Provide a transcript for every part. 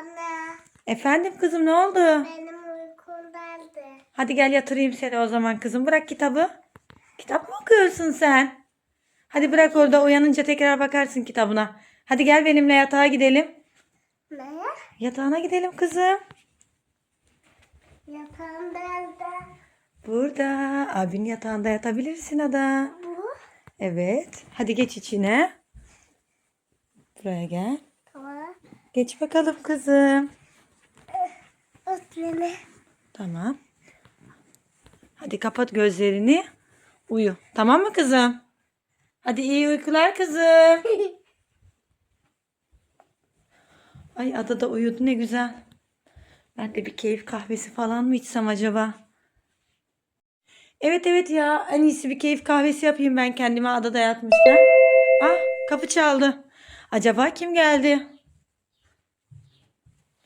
Anne Efendim kızım ne oldu? benim uykum geldi. Hadi gel yatırayım seni o zaman kızım. Bırak kitabı. Kitap mı okuyorsun sen? Hadi bırak orada uyanınca tekrar bakarsın kitabına. Hadi gel benimle yatağa gidelim. Ne? Yatağına gidelim kızım. Yatağım geldi. Burada. Abinin yatağında yatabilirsin Ada. Bu? Evet. Hadi geç içine. Buraya gel. Geç bakalım kızım. Öt beni. Tamam. Hadi kapat gözlerini. Uyu. Tamam mı kızım? Hadi iyi uykular kızım. Ay Ada da uyudu ne güzel. Ben de bir keyif kahvesi falan mı içsem acaba? Evet evet ya en iyisi bir keyif kahvesi yapayım ben kendime adada yatmışken. Ah kapı çaldı. Acaba kim geldi?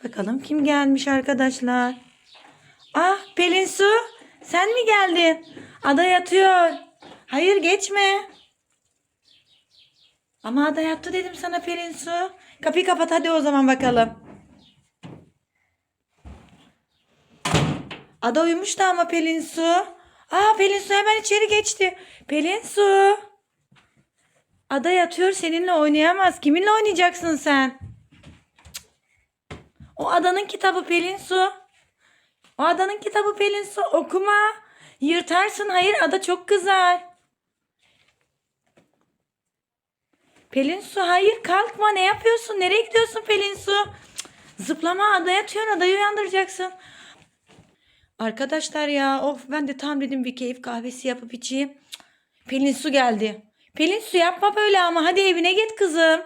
Bakalım kim gelmiş arkadaşlar. Ah Pelin Su sen mi geldin? Ada yatıyor. Hayır geçme. Ama Ada yattı dedim sana Pelin Su. Kapıyı kapat hadi o zaman bakalım. Ada uyumuştu ama Pelin Su. Aa Pelin Su hemen içeri geçti. Pelin Su. Ada yatıyor seninle oynayamaz. Kiminle oynayacaksın sen? O adanın kitabı Pelin Su. O adanın kitabı Pelin Su okuma. Yırtarsın. Hayır ada çok kızar. Pelin Su hayır kalkma ne yapıyorsun? Nereye gidiyorsun Pelin Su? Zıplama adaya yatıyorsun adayı uyandıracaksın. Arkadaşlar ya of ben de tam dedim bir keyif kahvesi yapıp içeyim. Pelin Su geldi. Pelin Su yapma böyle ama hadi evine git kızım.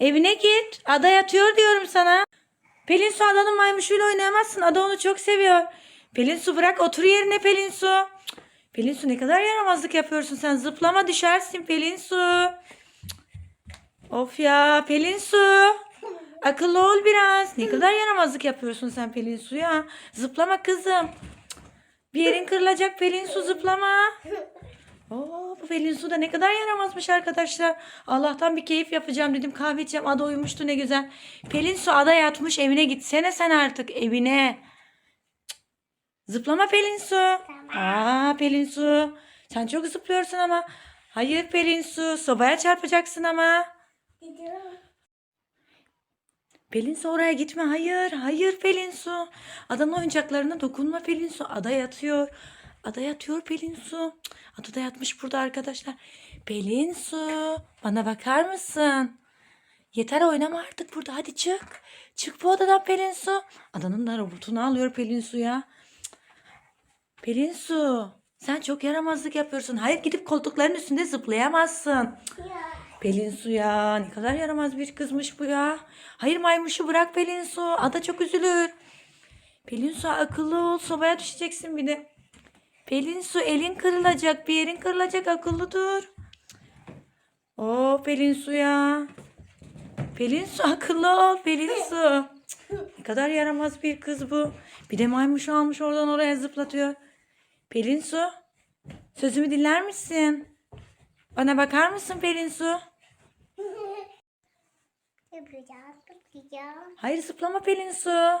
Evine git. Ada yatıyor diyorum sana. Pelin Su adanın maymuşuyla oynayamazsın. Ada onu çok seviyor. Pelin Su bırak otur yerine Pelin Su. Pelin Su ne kadar yaramazlık yapıyorsun sen. Zıplama düşersin Pelin Su. Of ya Pelin Su. Akıllı ol biraz. Ne kadar yaramazlık yapıyorsun sen Pelin Su ya. Zıplama kızım. Bir yerin kırılacak Pelin Su zıplama. Oo, bu Pelin Su da ne kadar yaramazmış arkadaşlar. Allah'tan bir keyif yapacağım dedim. Kahve içeceğim. Ada uyumuştu ne güzel. Pelin Su ada yatmış evine gitsene sen artık evine. Cık. Zıplama Pelin Su. Aa Pelin Su. Sen çok zıplıyorsun ama. Hayır Pelin Su. Sobaya çarpacaksın ama. Gidiyorum. Pelin Su oraya gitme. Hayır. Hayır Pelin Su. Adanın oyuncaklarına dokunma Pelin Su. Ada yatıyor. Ada yatıyor Pelin Su. Cık, Ada da yatmış burada arkadaşlar. Pelin Su. Bana bakar mısın? Yeter oynama artık burada. Hadi çık. Çık bu odadan Pelin Su. Adanın da robotunu alıyor Pelin Su ya. Cık. Pelin Su. Sen çok yaramazlık yapıyorsun. Hayır gidip koltukların üstünde zıplayamazsın. Ya. Pelin Su ya ne kadar yaramaz bir kızmış bu ya. Hayır maymuşu bırak Pelin Su. Ada çok üzülür. Pelin Su akıllı ol sobaya düşeceksin bir de. Pelin Su elin kırılacak bir yerin kırılacak akıllı dur. Oo Pelin Su ya. Pelin Su akıllı ol Pelin Su. Ne kadar yaramaz bir kız bu. Bir de maymuşu almış oradan oraya zıplatıyor. Pelin Su sözümü dinler misin? Bana bakar mısın Pelin Su? Hayır zıplama Pelin Su.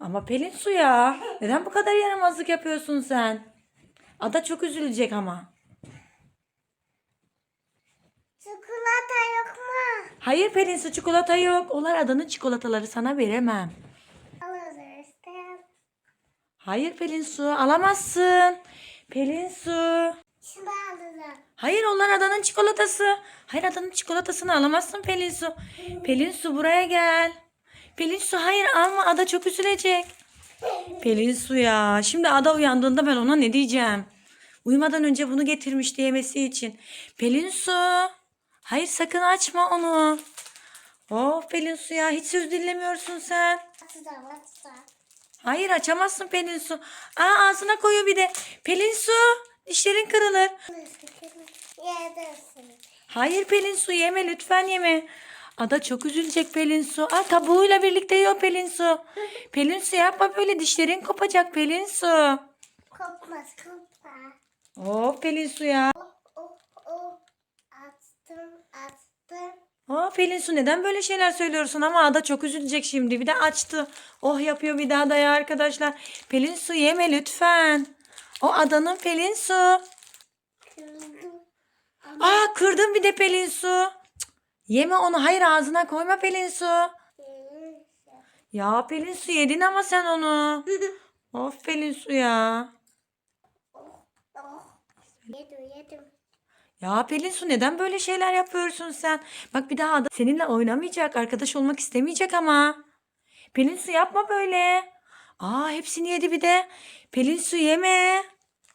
Ama Pelin Su ya. Neden bu kadar yaramazlık yapıyorsun sen? Ada çok üzülecek ama. Çikolata yok mu? Hayır Pelin Su çikolata yok. Onlar adanın çikolataları sana veremem. Alırız. Hayır Pelin Su alamazsın. Pelin Su. Şunu alırım. Hayır onlar adanın çikolatası. Hayır adanın çikolatasını alamazsın Pelin Su. Pelin Su buraya gel. Pelin Su hayır alma ada çok üzülecek. Pelin Su ya. Şimdi ada uyandığında ben ona ne diyeceğim? Uyumadan önce bunu getirmişti yemesi için. Pelin Su. Hayır sakın açma onu. Oh Pelin Su ya hiç söz dinlemiyorsun sen. Atacağım. Hayır açamazsın Pelin Su. Aa ağzına koyuyor bir de. Pelin Su dişlerin kırılır. Hayır Pelin Su yeme lütfen yeme. Ada çok üzülecek Pelin Su. Aa kabuğuyla birlikte yiyor Pelin Su. Pelin Su yapma böyle dişlerin kopacak Pelin Su. Kopmaz kopma. Oh Pelin Su ya. Oh oh oh. Attım attım. Aa Pelin Su neden böyle şeyler söylüyorsun ama Ada çok üzülecek şimdi. Bir de açtı. Oh yapıyor bir daha da ya arkadaşlar. Pelin Su yeme lütfen. O Ada'nın Pelin Su. Kırıldım. Aa kırdın bir de Pelin Su. Cık, Yeme onu. Hayır ağzına koyma Pelin Su. Ya Pelin Su yedin ama sen onu. Of Pelin Su ya. Yedim yedim. Ya Pelin Su neden böyle şeyler yapıyorsun sen? Bak bir daha Ada seninle oynamayacak. Arkadaş olmak istemeyecek ama. Pelin Su yapma böyle. Aa hepsini yedi bir de. Pelin Su yeme.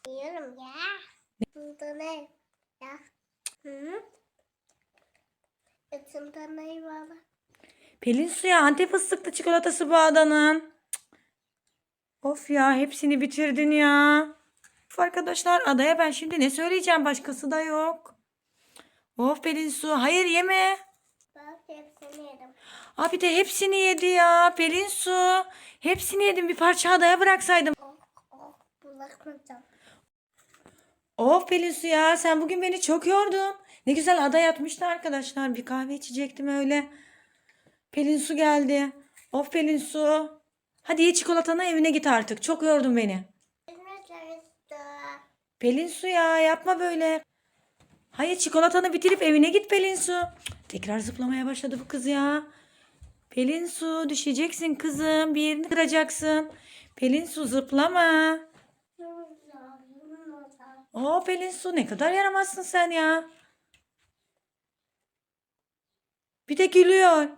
Yiyorum ya. Burada ne? Ya. Hı? Ne var? Pelin Su ya Antep fıstıklı çikolatası bu Ada'nın. Cık. Of ya hepsini bitirdin ya. Of arkadaşlar Ada'ya ben şimdi ne söyleyeceğim başkası da yok. Of Pelin Su hayır yeme. Bak hepsini yedim. Aa bir de hepsini yedi ya Pelin Su. Hepsini yedim bir parça Ada'ya bıraksaydım. Oh oh. Bırakmayacağım. Of Pelin Su ya sen bugün beni çok yordun. Ne güzel ada yatmıştı arkadaşlar. Bir kahve içecektim öyle. Pelin Su geldi. Of Pelin Su. Hadi ye çikolatanı evine git artık. Çok yordun beni. Pelin Su ya yapma böyle. Hayır çikolatanı bitirip evine git Pelin Su. Tekrar zıplamaya başladı bu kız ya. Pelin Su düşeceksin kızım. Bir yerini kıracaksın. Pelin Su zıplama. Oo Pelin Su ne kadar yaramazsın sen ya. Bir de gülüyor.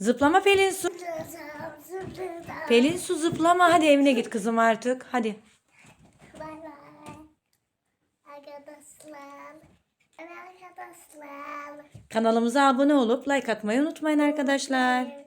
Zıplama Pelin Su. Pelin Su zıplama. Hadi evine git kızım artık. Hadi. Bay bay. Arkadaşlar. Arkadaşlar. Kanalımıza abone olup like atmayı unutmayın arkadaşlar.